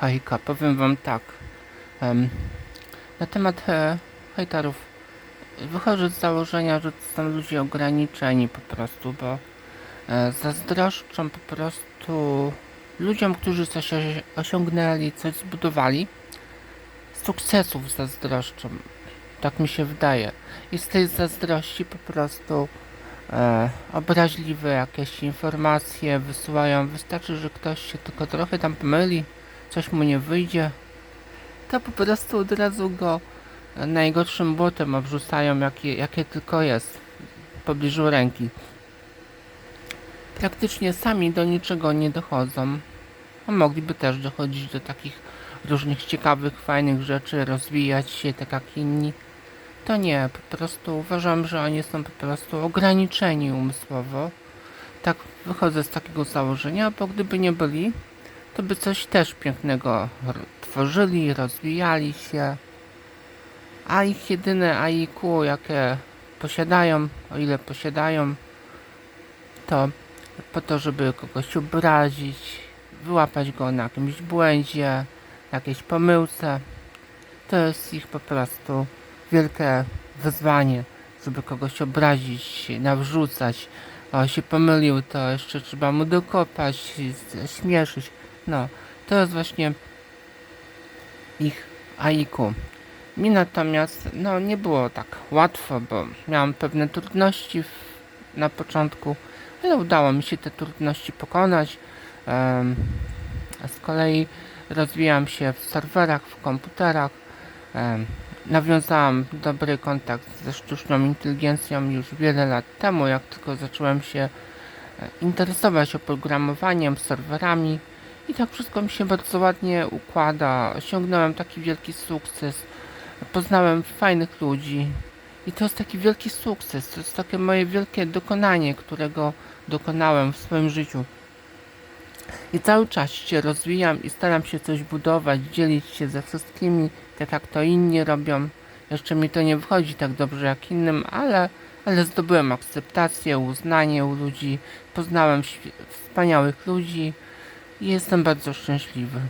Hejka, powiem wam tak. na temat e, hejterów. Wychodzę z założenia, że to są ludzie ograniczeni po prostu, bo e, zazdroszczą po prostu ludziom, którzy coś osi- osiągnęli, coś zbudowali. Sukcesów zazdroszczą. Tak mi się wydaje. I z tej zazdrości po prostu e, obraźliwe jakieś informacje wysyłają. Wystarczy, że ktoś się tylko trochę tam pomyli, coś mu nie wyjdzie, to po prostu od razu go najgorszym błotem obrzucają, jakie, jakie tylko jest w pobliżu ręki. Praktycznie sami do niczego nie dochodzą. A mogliby też dochodzić do takich różnych ciekawych, fajnych rzeczy, rozwijać się tak jak inni. To nie, po prostu uważam, że oni są po prostu ograniczeni umysłowo. Tak wychodzę z takiego założenia, bo gdyby nie byli, to by coś też pięknego tworzyli, rozwijali się. A ich jedyne AIQ, jakie posiadają, o ile posiadają, to po to, żeby kogoś obrazić, wyłapać go na jakimś błędzie, na jakiejś pomyłce. To jest ich po prostu wielkie wyzwanie, żeby kogoś obrazić, nawrzucać. O, się pomylił, to jeszcze trzeba mu dokopać, śmieszyć. No, to jest właśnie ich AIQ. Mi natomiast, no, nie było tak łatwo, bo miałam pewne trudności w, na początku, ale udało mi się te trudności pokonać. A z kolei rozwijam się w serwerach, w komputerach. Em, nawiązałam dobry kontakt ze sztuczną inteligencją już wiele lat temu, jak tylko zacząłem się e, interesować oprogramowaniem, serwerami. I tak wszystko mi się bardzo ładnie układa. Osiągnąłem taki wielki sukces. Poznałem fajnych ludzi. I to jest taki wielki sukces. To jest takie moje wielkie dokonanie, którego dokonałem w swoim życiu. I cały czas się rozwijam i staram się coś budować, dzielić się ze wszystkimi, tak jak to inni robią. Jeszcze mi to nie wychodzi tak dobrze jak innym, ale, ale zdobyłem akceptację, uznanie u ludzi. Poznałem wspaniałych ludzi jestem bardzo szczęśliwy.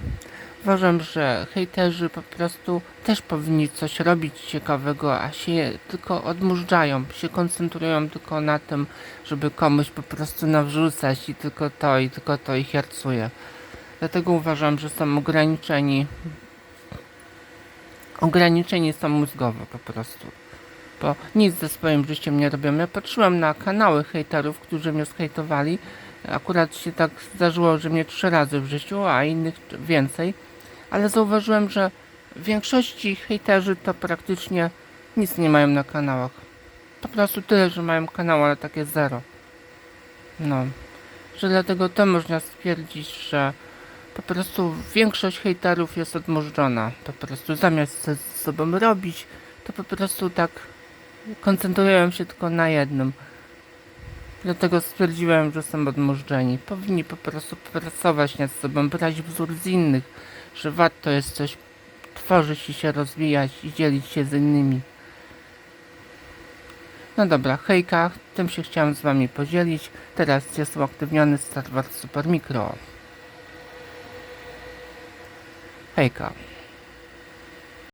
Uważam, że hejterzy po prostu też powinni coś robić ciekawego, a się tylko odmurzają, się koncentrują tylko na tym, żeby komuś po prostu nawrzucać i tylko to, i tylko to ich jarcuje. Dlatego uważam, że są ograniczeni. Ograniczeni są mózgowo po prostu. Bo nic ze swoim życiem nie robią. Ja patrzyłem na kanały hejterów, którzy mnie skejtowali. Akurat się tak zdarzyło, że mnie trzy razy w życiu, a innych więcej. Ale zauważyłem, że w większości hejterzy to praktycznie nic nie mają na kanałach. Po prostu tyle, że mają kanał, ale takie zero. No. Że dlatego to można stwierdzić, że po prostu większość hejterów jest odmożdżona. Po prostu zamiast coś z sobą robić, to po prostu tak koncentrują się tylko na jednym. Dlatego stwierdziłem, że są odmożdżeni. Powinni po prostu pracować nad sobą, brać wzór z innych, że warto jest coś tworzyć i się rozwijać i dzielić się z innymi. No dobra, hejka, tym się chciałem z wami podzielić. Teraz jest uaktywniony Star Wars Super Micro. Hejka.